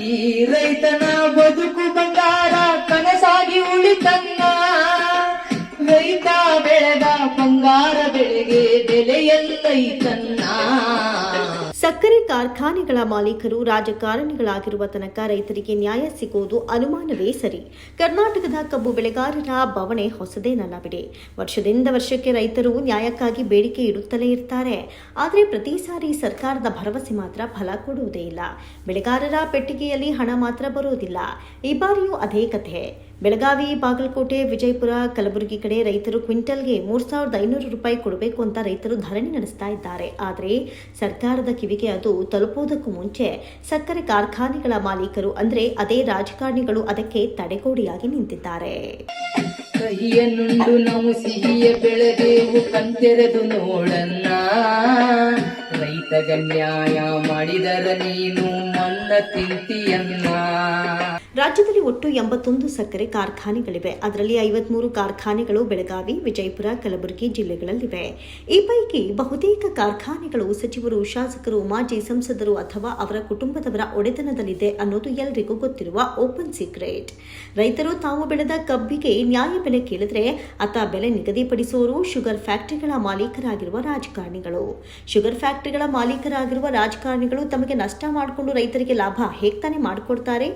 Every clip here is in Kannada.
ಈ ರೈತನ ಬದುಕು ಬಂಗಾರ ಕನಸಾಗಿ ಉಳಿತನ್ನ. ರೈತ ಬೆಳೆದ ಬಂಗಾರ ಬೆಳೆಗೆ ಬೆಲೆಯಲ್ಲೈತನ್ನ. ಸಕ್ಕರೆ ಕಾರ್ಖಾನೆಗಳ ಮಾಲೀಕರು ರಾಜಕಾರಣಿಗಳಾಗಿರುವ ತನಕ ರೈತರಿಗೆ ನ್ಯಾಯ ಸಿಗುವುದು ಅನುಮಾನವೇ ಸರಿ. ಕರ್ನಾಟಕದ ಕಬ್ಬು ಬೆಳೆಗಾರರ ಬವಣೆ ಹೊಸದೇನಲ್ಲ ಬಿಡಿ ವರ್ಷದಿಂದ ವರ್ಷಕ್ಕೆ ರೈತರು ನ್ಯಾಯಕ್ಕಾಗಿ ಬೇಡಿಕೆ ಇಡುತ್ತಲೇ ಇರ್ತಾರೆ. ಆದರೆ ಪ್ರತಿ ಸಾರಿ ಸರ್ಕಾರದ ಭರವಸೆ ಮಾತ್ರ ಫಲ ಕೊಡುವುದೇ ಇಲ್ಲ. ಬೆಳೆಗಾರರ ಪೆಟ್ಟಿಗೆಯಲ್ಲಿ ಹಣ ಮಾತ್ರ ಬರುವುದಿಲ್ಲ. ಈ ಬಾರಿಯೂ ಅದೇ ಕಥೆ. ಬೆಳಗಾವಿ, ಬಾಗಲಕೋಟೆ, ವಿಜಯಪುರ, ಕಲಬುರಗಿ ಕಡೆ ರೈತರು ಕ್ವಿಂಟಲ್ಗೆ ಮೂರ್ ಸಾವಿರದ ಐನೂರು ರೂಪಾಯಿ ಕೊಡಬೇಕು ಅಂತ ರೈತರು ಧರಣಿ ನಡೆಸ್ತಾ ಇದ್ದಾರೆ. ಆದರೆ ಸರ್ಕಾರದ ಕಿವಿಗೆ ಅದು ತಲುಪುವುದಕ್ಕೂ ಮುಂಚೆ ಸಕ್ಕರೆ ಕಾರ್ಖಾನೆಗಳ ಮಾಲೀಕರು ಅಂದ್ರೆ ಅದೇ ರಾಜಕಾರಣಿಗಳು ಅದಕ್ಕೆ ತಡೆಗೋಡೆಯಾಗಿ ನಿಂತಿದ್ದಾರೆ. ಕಹಿಯ ನುಂಡು ಕಣ್ತೆರೆದು ನೋಡನ್ನ ರೈತಗ ನ್ಯಾಯ ಮಾಡಿದರ ನೀನು ಮನ್ನ ತಿಂತಿಯನ್ನ ರಾಜ್ಯದಲ್ಲಿ ಒಟ್ಟು ಎಂಬತ್ತೊಂದು ಸಕ್ಕರೆ ಕಾರ್ಖಾನೆಗಳಿವೆ. ಅದರಲ್ಲಿ ಐವತ್ಮೂರು ಕಾರ್ಖಾನೆಗಳು ಬೆಳಗಾವಿ, ವಿಜಯಪುರ, ಕಲಬುರಗಿ ಜಿಲ್ಲೆಗಳಲ್ಲಿವೆ. ಈ ಪೈಕಿ ಬಹುತೇಕ ಕಾರ್ಖಾನೆಗಳು ಸಚಿವರು, ಶಾಸಕರು, ಮಾಜಿ ಸಂಸದರು ಅಥವಾ ಅವರ ಕುಟುಂಬದವರ ಒಡೆತನದಲ್ಲಿದೆ ಅನ್ನೋದು ಎಲ್ಲರಿಗೂ ಗೊತ್ತಿರುವ ಓಪನ್ ಸೀಕ್ರೆಟ್. ರೈತರು ತಾವು ಬೆಳೆದ ಕಬ್ಬಿಗೆ ನ್ಯಾಯ ಬೆಲೆ ಕೇಳಿದ್ರೆ ಅತ ಬೆಲೆ ನಿಗದಿಪಡಿಸುವವರು ಶುಗರ್ ಫ್ಯಾಕ್ಟರಿಗಳ ಮಾಲೀಕರಾಗಿರುವ ರಾಜಕಾರಣಿಗಳು. ಶುಗರ್ ಫ್ಯಾಕ್ಟರಿಗಳ ಮಾಲೀಕರಾಗಿರುವ ರಾಜಕಾರಣಿಗಳು ತಮಗೆ ನಷ್ಟ ಮಾಡಿಕೊಂಡು ರೈತರಿಗೆ ಲಾಭ ಹೇಗ್ತಾನೆ ತಾನೇ ಮಾಡಿಕೊಡ್ತಾರೆ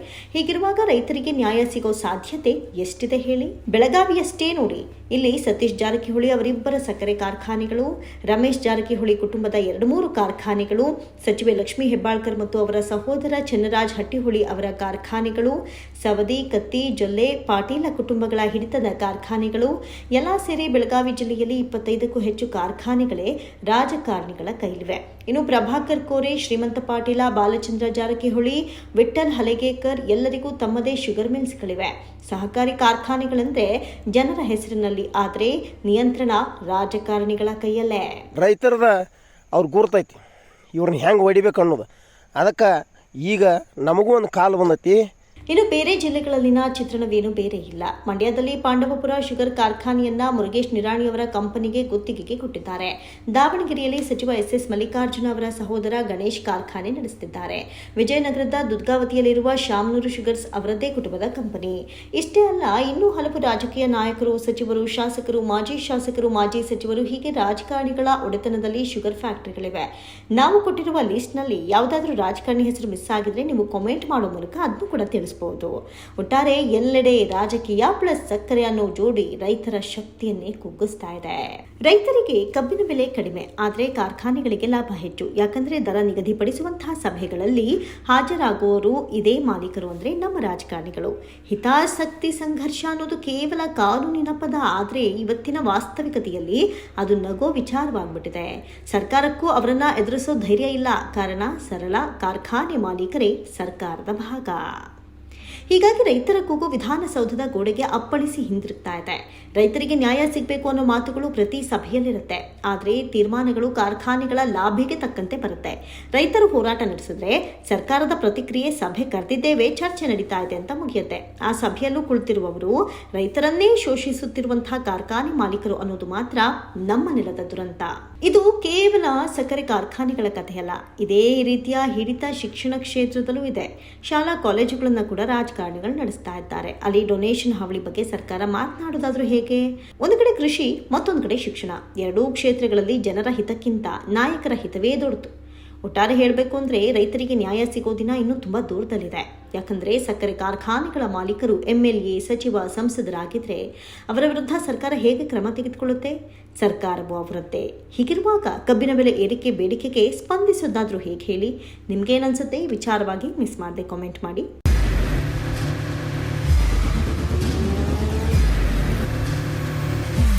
ಹೀಗಿರುವಾಗ ರೈತರಿಗೆ ನ್ಯಾಯ ಸಿಗೋ ಸಾಧ್ಯತೆ ಎಷ್ಟಿದೆ ಹೇಳಿ? ಬೆಳಗಾವಿಯಷ್ಟೇ ನೋಡಿ. ಇಲ್ಲಿ ಸತೀಶ್ ಜಾರಕಿಹೊಳಿ ಅವರಿಬ್ಬರ ಸಕ್ಕರೆ ಕಾರ್ಖಾನೆಗಳು, ರಮೇಶ್ ಜಾರಕಿಹೊಳಿ ಕುಟುಂಬದ ಎರಡು ಮೂರು ಕಾರ್ಖಾನೆಗಳು, ಸಚಿವೆ ಲಕ್ಷ್ಮೀ ಹೆಬ್ಬಾಳ್ಕರ್ ಮತ್ತು ಅವರ ಸಹೋದರ ಚನ್ನರಾಜ್ ಹಟ್ಟಿಹೊಳಿ ಅವರ ಕಾರ್ಖಾನೆಗಳು, ಸವದಿ, ಕತ್ತಿ, ಜೊಲ್ಲೆ, ಪಾಟೀಲ ಕುಟುಂಬಗಳ ಹಿಡಿತದ ಕಾರ್ಖಾನೆಗಳು, ಎಲ್ಲ ಸೇರಿ ಬೆಳಗಾವಿ ಜಿಲ್ಲೆಯಲ್ಲಿ ಇಪ್ಪತ್ತೈದಕ್ಕೂ ಹೆಚ್ಚು ಕಾರ್ಖಾನೆಗಳೇ ರಾಜಕಾರಣಿಗಳ ಕೈಲಿವೆ. ಇನ್ನು ಪ್ರಭಾಕರ್ ಕೋರೆ, ಶ್ರೀಮಂತ ಪಾಟೀಲ, ಬಾಲಚಂದ್ರ ಜಾರಕಿಹೊಳಿ ವಿಠಲ್ ಹಲಗೇಕರ್ ಎಲ್ಲರಿಗೂ ತಮ್ಮದೇ ಶುಗರ್ ಮಿಲ್ಸ್ಗಳಿವೆ ಸಹಕಾರಿ ಕಾರ್ಖಾನೆಗಳಂದ್ರೆ ಜನರ ಹೆಸರಿನಲ್ಲಿ ಆದರೆ ನಿಯಂತ್ರಣ ರಾಜಕಾರಣಿಗಳ ಕೈಯಲ್ಲೇ. ರೈತರದ ಅವ್ರ ಗುರ್ತೈತಿ ಇವ್ರನ್ನ ಹೆಂಗೆ ಹೊಡಿಬೇಕು ಅನ್ನೋದು. ಅದಕ್ಕೆ ಈಗ ನಮಗೂ ಒಂದು ಕಾಲ ಬಂದೈತಿ. ಇನ್ನು ಬೇರೆ ಜಿಲ್ಲೆಗಳಲ್ಲಿನ ಚಿತ್ರಣವೇನು ಬೇರೆ ಇಲ್ಲ. ಮಂಡ್ಯದಲ್ಲಿ ಪಾಂಡವಪುರ ಶುಗರ್ ಕಾರ್ಖಾನೆಯನ್ನ ಮುರುಗೇಶ್ ನಿರಾಣಿಯವರ ಕಂಪನಿಗೆ ಗುತ್ತಿಗೆಗೆ ಕೊಟ್ಟಿದ್ದಾರೆ. ದಾವಣಗೆರೆಯಲ್ಲಿ ಸಚಿವ ಎಸ್ ಎಸ್ ಮಲ್ಲಿಕಾರ್ಜುನ ಅವರ ಸಹೋದರ ಗಣೇಶ್ ಕಾರ್ಖಾನೆ ನಡೆಸುತ್ತಿದ್ದಾರೆ. ವಿಜಯನಗರದ ದುರ್ಗಾವತಿಯಲ್ಲಿರುವ ಶಾಮನೂರು ಶುಗರ್ಸ್ ಅವರದ್ದೇ ಕುಟುಂಬದ ಕಂಪನಿ. ಇಷ್ಟೇ ಅಲ್ಲ, ಇನ್ನೂ ಹಲವು ರಾಜಕೀಯ ನಾಯಕರು, ಸಚಿವರು, ಶಾಸಕರು, ಮಾಜಿ ಶಾಸಕರು, ಮಾಜಿ ಸಚಿವರು ಹೀಗೆ ರಾಜಕಾರಣಿಗಳ ಒಡೆತನದಲ್ಲಿ ಶುಗರ್ ಫ್ಯಾಕ್ಟರಿಗಳಿವೆ. ನಾವು ಕೊಟ್ಟಿರುವ ಲಿಸ್ಟ್ನಲ್ಲಿ ಯಾವುದಾದ್ರೂ ರಾಜಕಾರಣಿ ಹೆಸರು ಮಿಸ್ ಆಗಿದ್ರೆ ನೀವು ಕಾಮೆಂಟ್ ಮಾಡೋ ಮೂಲಕ ಅದನ್ನು ಕೂಡ ತಿಳಿಸಬಹುದು ಒಟ್ಟಾರೆ ಎಲ್ಲೆಡೆ ರಾಜಕೀಯ ಪ್ಲಸ್ ಸಕ್ಕರೆ ಅನ್ನೋ ಜೋಡಿ ರೈತರ ಶಕ್ತಿಯನ್ನೇ ಕುಗ್ಗಿಸ್ತಾ ಇದೆ. ರೈತರಿಗೆ ಕಬ್ಬಿನ ಬೆಲೆ ಕಡಿಮೆ, ಆದರೆ ಕಾರ್ಖಾನೆಗಳಿಗೆ ಲಾಭ ಹೆಚ್ಚು. ಯಾಕಂದ್ರೆ ದರ ನಿಗದಿಪಡಿಸುವಂತಹ ಸಭೆಗಳಲ್ಲಿ ಹಾಜರಾಗುವವರು ಇದೇ ಮಾಲೀಕರು ಅಂದ್ರೆ ನಮ್ಮ ರಾಜಕಾರಣಿಗಳು. ಹಿತಾಸಕ್ತಿ ಸಂಘರ್ಷ ಅನ್ನೋದು ಕೇವಲ ಕಾನೂನಿನ ಪದ, ಆದರೆ ಇವತ್ತಿನ ವಾಸ್ತವಿಕತೆಯಲ್ಲಿ ಅದು ನಗೋ ವಿಚಾರವಾಗ್ಬಿಟ್ಟಿದೆ. ಸರ್ಕಾರಕ್ಕೂ ಅವರನ್ನ ಎದುರಿಸೋ ಧೈರ್ಯ ಇಲ್ಲ. ಕಾರಣ ಸರಳ ಕಾರ್ಖಾನೆ ಮಾಲೀಕರೇ ಸರ್ಕಾರದ ಭಾಗ. ಹೀಗಾಗಿ ರೈತರ ಕೂಗು ವಿಧಾನಸೌಧದ ಗೋಡೆಗೆ ಅಪ್ಪಳಿಸಿ ಹಿಂದಿರುಗ್ತಾ ಇದೆ. ರೈತರಿಗೆ ನ್ಯಾಯ ಸಿಗಬೇಕು ಅನ್ನೋ ಮಾತುಗಳು ಪ್ರತಿ ಸಭೆಯಲ್ಲಿರುತ್ತೆ. ಆದರೆ ತೀರ್ಮಾನಗಳು ಕಾರ್ಖಾನೆಗಳ ಲಾಭಿಗೆ ತಕ್ಕಂತೆ ಬರುತ್ತೆ. ರೈತರು ಹೋರಾಟ ನಡೆಸಿದ್ರೆ ಸರ್ಕಾರದ ಪ್ರತಿಕ್ರಿಯೆ ಸಭೆ ಕರೆದಿದ್ದೇವೆ, ಚರ್ಚೆ ನಡೀತಾ ಇದೆ ಅಂತ ಮುಗಿಯುತ್ತೆ. ಆ ಸಭೆಯಲ್ಲೂ ಕುಳಿತಿರುವವರು ರೈತರನ್ನೇ ಶೋಷಿಸುತ್ತಿರುವಂತಹ ಕಾರ್ಖಾನೆ ಮಾಲೀಕರು ಅನ್ನೋದು ಮಾತ್ರ ನಮ್ಮ ನೆಲದ ದುರಂತ. ಇದು ಕೇವಲ ಸಕ್ಕರೆ ಕಾರ್ಖಾನೆಗಳ ಕಥೆಯಲ್ಲ. ಇದೇ ರೀತಿಯ ಹಿಡಿತ ಶಿಕ್ಷಣ ಕ್ಷೇತ್ರದಲ್ಲೂ ಇದೆ. ಶಾಲಾ ಕಾಲೇಜುಗಳನ್ನ ಕೂಡ ರಾಜಕಾರಣಿಗಳು ನಡೆಸ್ತಾ ಇದ್ದಾರೆ. ಅಲ್ಲಿ ಡೊನೇಷನ್ ಹಾವಳಿ ಬಗ್ಗೆ ಸರ್ಕಾರ ಮಾತನಾಡೋದಾದ್ರೂ ಹೇಗೆ? ಒಂದು ಕಡೆ ಕೃಷಿ, ಮತ್ತೊಂದು ಕಡೆ ಶಿಕ್ಷಣ. ಎರಡೂ ಕ್ಷೇತ್ರಗಳಲ್ಲಿ ಜನರ ಹಿತಕ್ಕಿಂತ ನಾಯಕರ ಹಿತವೇ ದೊಡ್ಡದು. ಒಟ್ಟಾರೆ ಹೇಳಬೇಕು ಅಂದ್ರೆ ರೈತರಿಗೆ ನ್ಯಾಯ ಸಿಗೋ ದಿನ ಇನ್ನೂ ತುಂಬಾ ದೂರದಲ್ಲಿದೆ. ಯಾಕಂದ್ರೆ ಸಕ್ಕರೆ ಕಾರ್ಖಾನೆಗಳ ಮಾಲೀಕರು ಎಂಎಲ್ಎ ಸಚಿವ ಸಂಸದರಾಗಿದ್ದರೆ ಅವರ ವಿರುದ್ಧ ಸರ್ಕಾರ ಹೇಗೆ ಕ್ರಮ ತೆಗೆದುಕೊಳ್ಳುತ್ತೆ? ಸರ್ಕಾರವು ಅವರದ್ದೇ. ಹೀಗಿರುವಾಗ ಕಬ್ಬಿನ ಬೆಲೆ ಏರಿಕೆ, ಬೇಡಿಕೆಗೆ ಸ್ಪಂದಿಸೋದಾದ್ರೂ ಹೇಗೆ ಹೇಳಿ? ನಿಮಗೇನನ್ಸುತ್ತೆ ವಿಚಾರವಾಗಿ ಮಿಸ್ ಮಾಡದೆ ಕಾಮೆಂಟ್ ಮಾಡಿ.